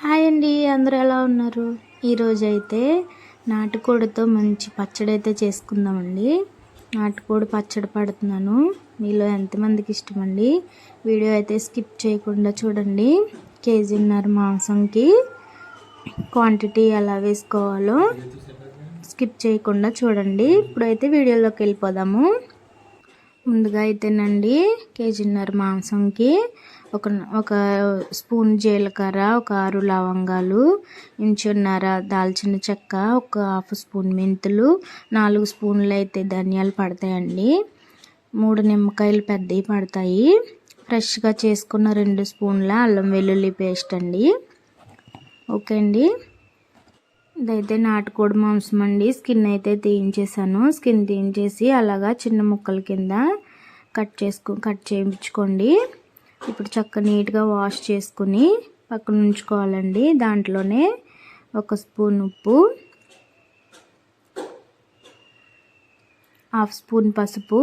Hi అండి అందరూ ఎలా ఉన్నారు? ఈరోజు అయితే నాటుకోడితో మంచి పచ్చడి అయితే చేసుకుందామండి. నాటుకోడి పచ్చడి పడుతున్నాను. మీలో ఎంతమందికి ఇష్టమండి? వీడియో అయితే స్కిప్ చేయకుండా చూడండి. కేజీన్నర మాంసంకి క్వాంటిటీ ఎలా వేసుకోవాలో స్కిప్ చేయకుండా చూడండి. ఇప్పుడైతే వీడియోలోకి వెళ్ళిపోదాము. ముందుగా అయితేనండి కేజీన్నర మాంసంకి ఒక ఒక స్పూన్ జీలకర్ర ఒక ఆరు లవంగాలు ఇంచున్నర దాల్చిన చెక్క ఒక హాఫ్ స్పూన్ మెంతులు నాలుగు స్పూన్లు అయితే ధనియాలు పడతాయండి. మూడు నిమ్మకాయలు పెద్దవి పడతాయి. ఫ్రెష్గా చేసుకున్న రెండు స్పూన్ల అల్లం వెల్లుల్లి పేస్ట్ అండి. ఓకే అండి. ఇదైతే నాటుకోడి మాంసం అండి. స్కిన్ అయితే తీయించేసాను స్కిన్ తీయించేసి అలాగా చిన్న ముక్కల కింద కట్ చేసుకో కట్ చేయించుకోండి. ఇప్పుడు చక్క నీట్గా వాష్ చేసుకుని పక్కన ఉంచుకోవాలండి. దాంట్లోనే ఒక స్పూన్ ఉప్పు హాఫ్ స్పూన్ పసుపు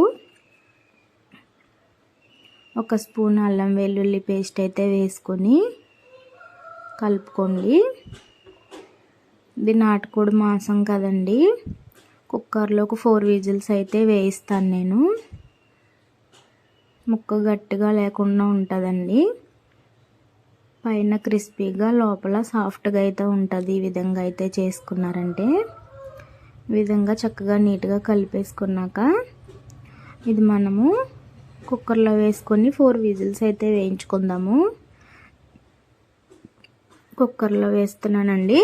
ఒక స్పూన్ అల్లం వెల్లుల్లి పేస్ట్ అయితే వేసుకొని కలుపుకోండి. ఇది నాటుకోడి మాంసం కదండి. కుక్కర్లో ఒక ఫోర్ విజిల్స్ అయితే వేయిస్తాను నేను. ముక్క గట్టిగా లేకుండా ఉంటుందండి. పైన క్రిస్పీగా లోపల సాఫ్ట్గా అయితే ఉంటుంది. ఈ విధంగా అయితే చేసుకున్నారంటే. ఈ విధంగా చక్కగా నీట్గా కలిపేసుకున్నాక ఇది మనము కుక్కర్లో వేసుకొని ఫోర్ విజిల్స్ అయితే వేయించుకుందాము. కుక్కర్లో వేస్తున్నానండి.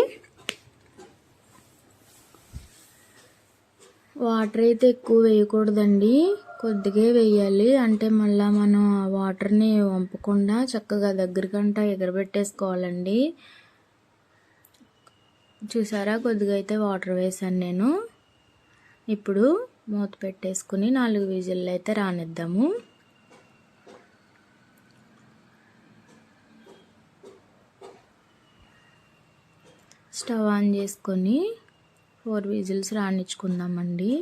వాటర్ అయితే ఎక్కువ వేయకూడదండి. కొద్దిగా వేయాలి అంటే మళ్ళీ మనం ఆ వాటర్ని వంపకుండా చక్కగా దగ్గరకంటా ఎగరబెట్టేసుకోవాలండి. చూసారా? కొద్దిగా అయితే వాటర్ వేసాను నేను. ఇప్పుడు మూత పెట్టేసుకుని నాలుగు విజిల్లు అయితే రానిద్దాము. స్టవ్ ఆన్ చేసుకొని ఫోర్ విజిల్స్ రానిచ్చుకుందామండి.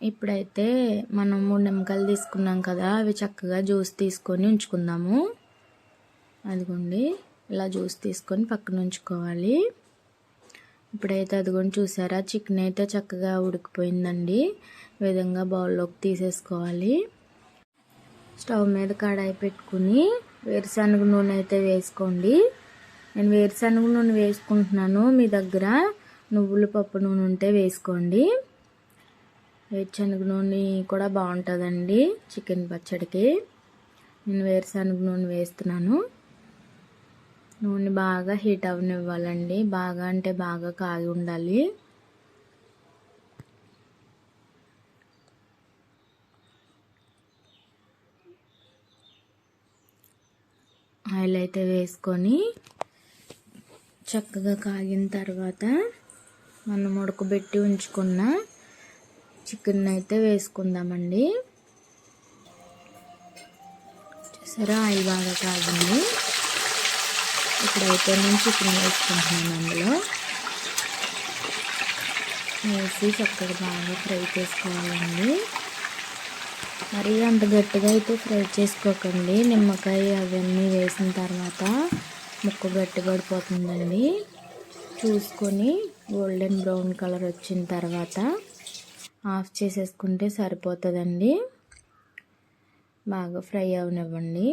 ఇప్పుడైతే మనం మూడు నిమ్మకాయలు తీసుకున్నాం కదా అవి చక్కగా జ్యూస్ తీసుకొని ఉంచుకుందాము. అదిగోండి ఇలా జ్యూస్ తీసుకొని పక్కన ఉంచుకోవాలి. ఇప్పుడైతే అదిగోండి చూసారా? చికెన్ అయితే చక్కగా ఉడికిపోయిందండి. విధంగా బౌల్లోకి తీసేసుకోవాలి. స్టవ్ మీద కడాయి పెట్టుకుని వేరుశనగ నూనె అయితే వేసుకోండి. నేను వేరుశనగ నూనె వేసుకుంటున్నాను. మీ దగ్గర నువ్వుల పప్పు నూనె ఉంటే వేసుకోండి. వేరుశనగ నూనె కూడా బాగుంటుందండి చికెన్ పచ్చడికి. నేను వేరుశనగ నూనె వేస్తున్నాను. నూనె బాగా హీట్ అవనివ్వాలండి బాగా అంటే బాగా కాగి ఉండాలి. ఆయిల్ అయితే వేసుకొని చక్కగా కాగిన తర్వాత మనం ఉడకబెట్టి ఉంచుకున్న చికెన్ అయితే వేసుకుందామండి. చూసారా ఆయిల్ బాగా కాగింది. ఇప్పుడైతే నేను చికెన్ వేసుకుంటున్నాను అందులో. వేసి చక్కగా బాగా ఫ్రై చేసుకోవాలండి. మరీ అంత గట్టిగా అయితే ఫ్రై చేసుకోకండి. నిమ్మకాయ అవన్నీ వేసిన తర్వాత ముక్క గట్టి పడిపోతుందండి. చూసుకొని గోల్డెన్ బ్రౌన్ కలర్ వచ్చిన తర్వాత ఆఫ్ చేసేసుకుంటే సరిపోతుందండి. బాగా ఫ్రై అవనివ్వండి.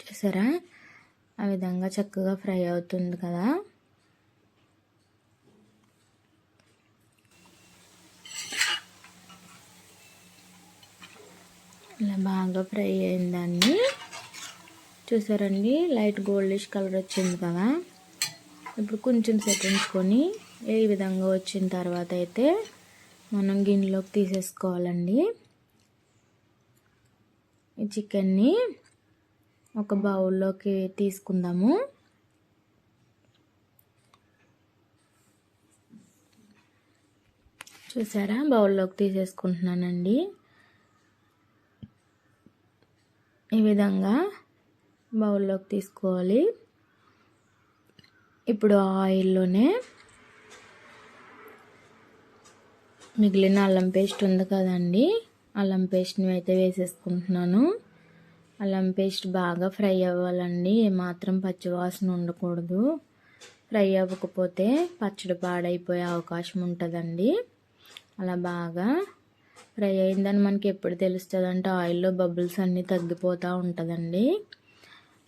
చూసారా? ఆ విధంగా చక్కగా ఫ్రై అవుతుంది కదా? ఇలా బాగా ఫ్రై అయిందాన్ని చూసారండి? లైట్ గోల్డిష్ కలర్ వచ్చింది కదా? ఇప్పుడు కొంచెం సెట్ ఉంచుకొని ఈ విధంగా వచ్చిన తర్వాత అయితే మనం గిన్నెలోకి తీసేసుకోవాలండి. ఈ చికెన్ని ఒక బౌల్లోకి తీసుకుందాము. చూసారా? బౌల్లోకి తీసేసుకుంటున్నానండి. ఈ విధంగా బౌల్లోకి తీసుకోవాలి. ఇప్పుడు ఆయిల్లోనే మిగిలిన అల్లం పేస్ట్ ఉంది కదండి. అల్లం పేస్ట్ని అయితే వేసేసుకుంటున్నాను. అల్లం పేస్ట్ బాగా ఫ్రై అవ్వాలండి. ఏమాత్రం పచ్చివాసన ఉండకూడదు. ఫ్రై అవ్వకపోతే పచ్చడి పాడైపోయే అవకాశం ఉంటుందండి. అలా బాగా ఫ్రై అయిందని మనకి ఎప్పుడు తెలుస్తుంది అంటే ఆయిల్లో బబుల్స్ అన్నీ తగ్గిపోతూ ఉంటుందండి.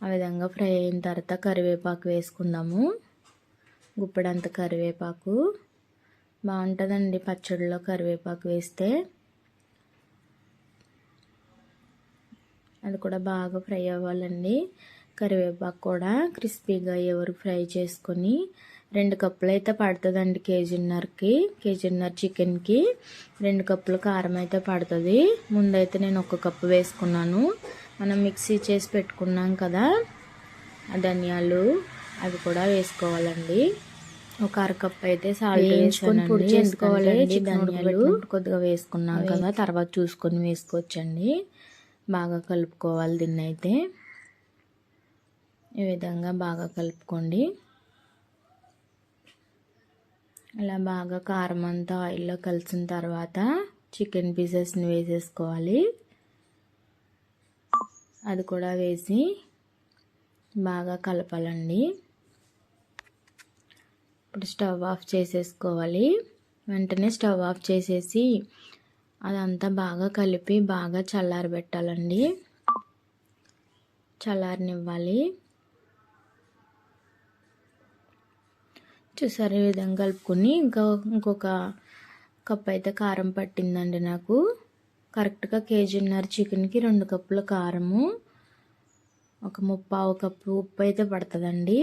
ఆ విధంగా ఫ్రై అయిన తర్వాత కరివేపాకు వేసుకుందాము. గుప్పడంత కరివేపాకు. బాగుంటుందండి పచ్చడిలో కరివేపాకు వేస్తే. అది కూడా బాగా ఫ్రై అవ్వాలండి. కరివేపాకు కూడా క్రిస్పీగా ఎవరు ఫ్రై చేసుకొని రెండు కప్పులు అయితే పడుతుందండి కేజీన్నరకి. కేజీన్నర చికెన్కి రెండు కప్పులు కారం అయితే పడుతుంది. ముందైతే నేను ఒక కప్పు వేసుకున్నాను. మనం మిక్సీ చేసి పెట్టుకున్నాం కదా ఆ ధనియాలు అవి కూడా వేసుకోవాలండి. ఒక అరకప్పు అయితే సాల్ట్ వేసుకొని పొడి చేసుకోవాలండి ధనియాలు కొద్దిగా వేసుకున్నాం కదా తర్వాత చూసుకొని వేసుకోవచ్చండి. బాగా కలుపుకోవాలి దీన్ని అయితే. ఈ విధంగా బాగా కలుపుకోండి. అలా బాగా కారం అంతా ఆయిల్లో కలిసిన తర్వాత చికెన్ పీసెస్ని వేసేసుకోవాలి. అది కూడా వేసి బాగా కలపాలండి. ఇప్పుడు స్టవ్ ఆఫ్ చేసేసుకోవాలి. వెంటనే స్టవ్ ఆఫ్ చేసేసి అదంతా బాగా కలిపి బాగా చల్లారబెట్టాలండి. చల్లారనివ్వాలి. చూసారు ఈ విధంగా కలుపుకొని ఇంకా ఇంకొక కప్ అయితే కారం పట్టిందండి నాకు. కరెక్ట్గా కేజీన్నర చికెన్కి రెండు కప్పుల కారము ఒక ముప్పావు కప్పు ఉప్పు అయితే పడుతుందండి.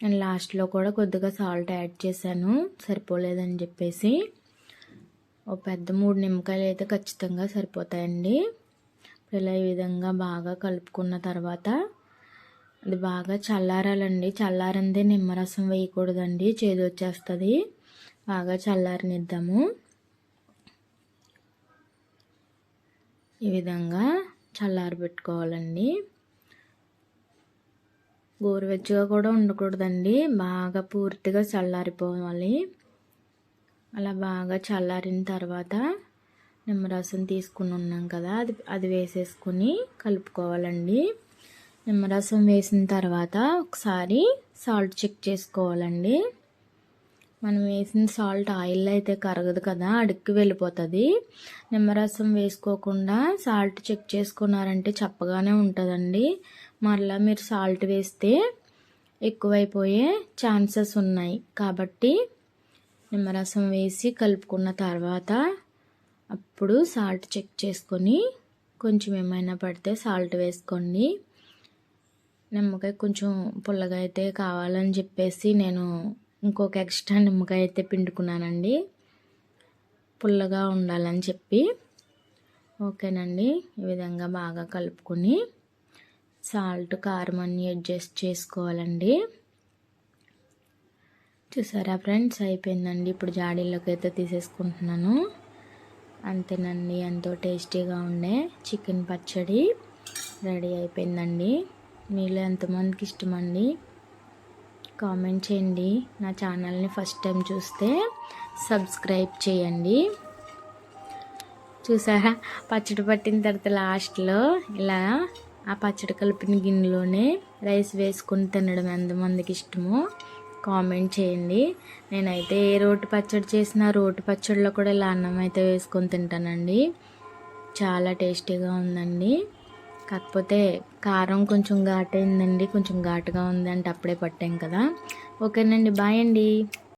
నేను లాస్ట్లో కూడా కొద్దిగా సాల్ట్ యాడ్ చేశాను. సరిపోలేదని చెప్పేసి ఓ పెద్ద మూడు నిమ్మకాయలు అయితే ఖచ్చితంగా సరిపోతాయండి. ఇలా ఈ విధంగా బాగా కలుపుకున్న తర్వాత అది బాగా చల్లారాలండి. చల్లారందే నిమ్మరసం వేయకూడదండి. చేదు వచ్చేస్తుంది. బాగా చల్లారనిద్దాము. ఈ విధంగా చల్లారబెట్టుకోవాలండి. గోరువెచ్చగా కూడా ఉండకూడదండి. బాగా పూర్తిగా చల్లారిపోవాలి. అలా బాగా చల్లారిన తర్వాత నిమ్మరసం తీసుకుని ఉన్నాం కదా అది అది వేసేసుకుని కలుపుకోవాలండి. నిమ్మరసం వేసిన తర్వాత ఒకసారి సాల్ట్ చెక్ చేసుకోవాలండి. మనం వేసిన సాల్ట్ ఆయిల్ అయితే కరగదు కదా అడుక్కి వెళ్ళిపోతుంది. నిమ్మరసం వేసుకోకుండా సాల్ట్ చెక్ చేసుకున్నారంటే చప్పగానే ఉంటుందండి. మరలా మీరు సాల్ట్ వేస్తే ఎక్కువైపోయే ఛాన్సెస్ ఉన్నాయి. కాబట్టి నిమ్మరసం వేసి కలుపుకున్న తర్వాత అప్పుడు సాల్ట్ చెక్ చేసుకొని కొంచెం ఏమైనా పడితే సాల్ట్ వేసుకోండి. నిమ్మకాయ కొంచెం పుల్లగా అయితే కావాలని చెప్పేసి నేను ఇంకొక ఎక్స్ట్రా నిమ్మకాయ అయితే పిండుకున్నానండి. పుల్లగా ఉండాలని చెప్పి. ఓకేనండి. ఈ విధంగా బాగా కలుపుకొని సాల్ట్ కారం అన్ని అడ్జస్ట్ చేసుకోవాలండి. చూసారా ఫ్రెండ్స్? అయిపోయిందండి. ఇప్పుడు జాడీలోకి అయితే తీసేసుకుంటున్నాను. అంతేనండి. ఎంతో టేస్టీగా ఉండే చికెన్ పచ్చడి రెడీ అయిపోయిందండి. మీలో ఎంతమందికి ఇష్టమండి? కామెంట్ చేయండి. నా ఛానల్ని ఫస్ట్ టైం చూస్తే సబ్స్క్రైబ్ చేయండి. చూసారా? పచ్చడి పట్టిన తర్వాత లాస్ట్లో ఇలా ఆ పచ్చడి కలిపిన గిన్నెలోనే రైస్ వేసుకొని తినడం ఎంతమందికి ఇష్టమో కామెంట్ చేయండి. నేనైతే ఏ రోటి పచ్చడి చేసినా రోటి పచ్చడిలో కూడా ఇలా అన్నం అయితే వేసుకొని తింటానండి. చాలా టేస్టీగా ఉందండి. కాకపోతే కారం కొంచెం ఘాటైందండి కొంచెం ఘాటుగా ఉందంటే అప్పుడే పట్టాం కదా. ఓకేనండి బాయ్ అండి.